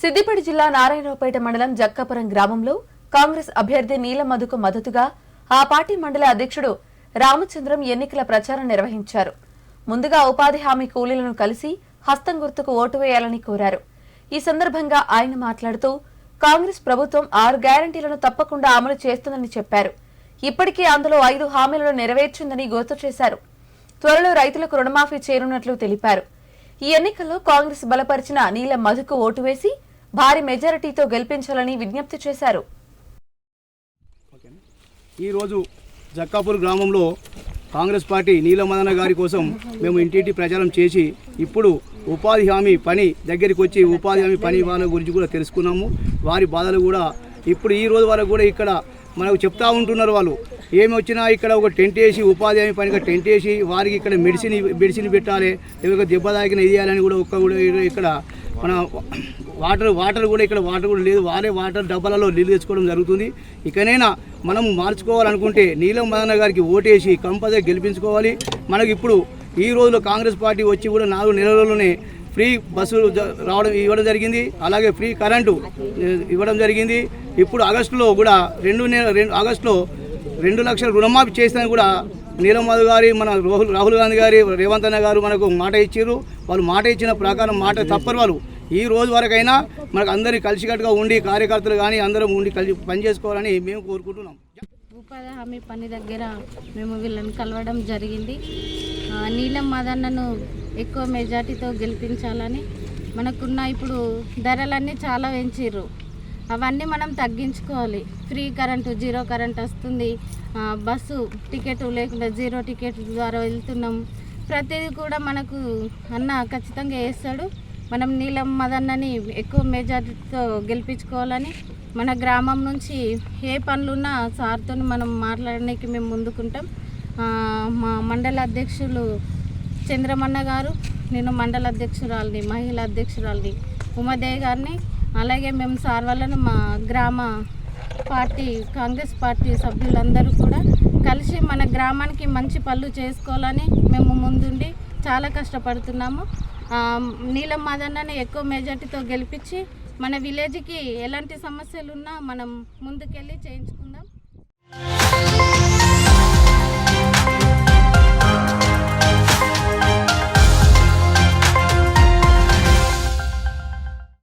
సిద్దిపేట జిల్లా నారాయణరావుపేట మండలం జక్కాపురం గ్రామంలో కాంగ్రెస్ అభ్యర్థి నీల మధుకు మద్దతుగా ఆ పార్టీ మండల అధ్యక్షుడు రామచంద్రం ఎన్నికల ప్రచారం నిర్వహించారు. ముందుగా ఉపాధి హామీ కూలీలను కలిసి హస్తం గుర్తుకు ఓటు వేయాలని కోరారు. ఈ సందర్భంగా ఆయన మాట్లాడుతూ కాంగ్రెస్ ప్రభుత్వం ఆరు గ్యారంటీలను తప్పకుండా అమలు చేస్తుందని చెప్పారు. ఇప్పటికే అందులో ఐదు హామీలను నెరవేర్చిందని గుర్తు చేశారు. త్వరలో రైతులకు రుణమాఫీ చేరున్నట్లు తెలిపారు. ఈ ఎన్నికల్లో కాంగ్రెస్ బలపరిచిన నీల మధుకు ఓటు వేసి భారీ మెజారిటీతో గెలిపించాలని విజ్ఞప్తి చేశారు. ఈరోజు జక్కాపూర్ గ్రామంలో కాంగ్రెస్ పార్టీ నీలమదన గారి కోసం మేము ఇంటింటి ప్రచారం చేసి ఇప్పుడు ఉపాధి హామీ పని దగ్గరికి వచ్చి ఉపాధి హామీ పని వాళ్ళ గురించి కూడా తెలుసుకున్నాము. వారి బాధలు కూడా ఇప్పుడు ఈ రోజు వరకు కూడా ఇక్కడ మనకు చెప్తా ఉంటున్నారు వాళ్ళు. ఏమి వచ్చినా ఇక్కడ ఒక టెంట్ వేసి ఉపాధి హామీ పనిగా టెంట్ వేసి వారికి ఇక్కడ మెడిసిన్ మెడిసిన్ పెట్టాలి లేకపోతే దెబ్బ తాకిన ఇయ్యాలని కూడా ఒక్క కూడా ఇక్కడ మన వాటర్ వాటర్ కూడా ఇక్కడ వాటర్ కూడా లేదు. వారే వాటర్ డబ్బాలలో నీళ్ళు తెచ్చుకోవడం జరుగుతుంది. ఇకనైనా మనం మార్చుకోవాలనుకుంటే నీలం మదన గారికి ఓటేసి కంపల్సరీ గెలిపించుకోవాలి. మనకి ఇప్పుడు ఈ రోజులో కాంగ్రెస్ పార్టీ వచ్చి కూడా నాలుగు నెలల్లోనే ఫ్రీ బస్సులు రావడం ఇవ్వడం జరిగింది. అలాగే ఫ్రీ కరెంటు ఇవ్వడం జరిగింది. ఇప్పుడు ఆగస్టులో కూడా రెండు నెల రెండు ఆగస్టులో రెండు లక్షల రుణమాఫీ చేస్తానని కూడా నీలం మధు గారి మన రాహుల్ రాహుల్ గాంధీ గారి రేవంత్ అన్న గారు మనకు మాట ఇచ్చారు వాళ్ళు మాట ఇచ్చిన ప్రకారం మాట తప్పరు వాళ్ళు ఈ రోజు వరకైనా మనకు అందరికీ కలిసికట్టుగా ఉండి కార్యకర్తలు కానీ అందరం ఉండి కలిసి పనిచేసుకోవాలని మేము కోరుకుంటున్నాం. ఉపాధి హామీ పని దగ్గర మేము వీళ్ళని కలవడం జరిగింది. నీలం మదన్నను ఎక్కువ మెజార్టీతో గెలిపించాలని మనకున్న ఇప్పుడు ధరలన్నీ చాలా పెంచిర్రు. అవన్నీ మనం తగ్గించుకోవాలి. ఫ్రీ కరెంటు జీరో కరెంట్ వస్తుంది. బస్సు టికెట్ లేకుండా జీరో టికెట్ ద్వారా వెళ్తున్నాం. ప్రతిదీ కూడా మనకు అన్న ఖచ్చితంగా వేస్తాడు. మనం నీలం మదన్నని ఎక్కువ మెజార్టీతో గెలిపించుకోవాలని మన గ్రామం నుంచి ఏ పనులున్నా సార్తో మనం మాట్లాడడానికి మేము ముందుకుంటాం. మా మండల అధ్యక్షులు చంద్రమన్న గారు నేను మండల అధ్యక్షురాలిని మహిళా అధ్యక్షురాలిని ఉమాదేవి గారిని అలాగే మేము సార్ వాళ్ళను మా గ్రామ పార్టీ కాంగ్రెస్ పార్టీ సభ్యులందరూ కూడా కలిసి మన గ్రామానికి మంచి పనులు చేసుకోవాలని మేము ముందుండి చాలా కష్టపడుతున్నాము. నీలం మాదన్నని ఎక్కువ మెజార్టీతో గెలిపించి మన విలేజ్కి ఎలాంటి సమస్యలు ఉన్నా మనం ముందుకెళ్ళి చేయించుకుందాం.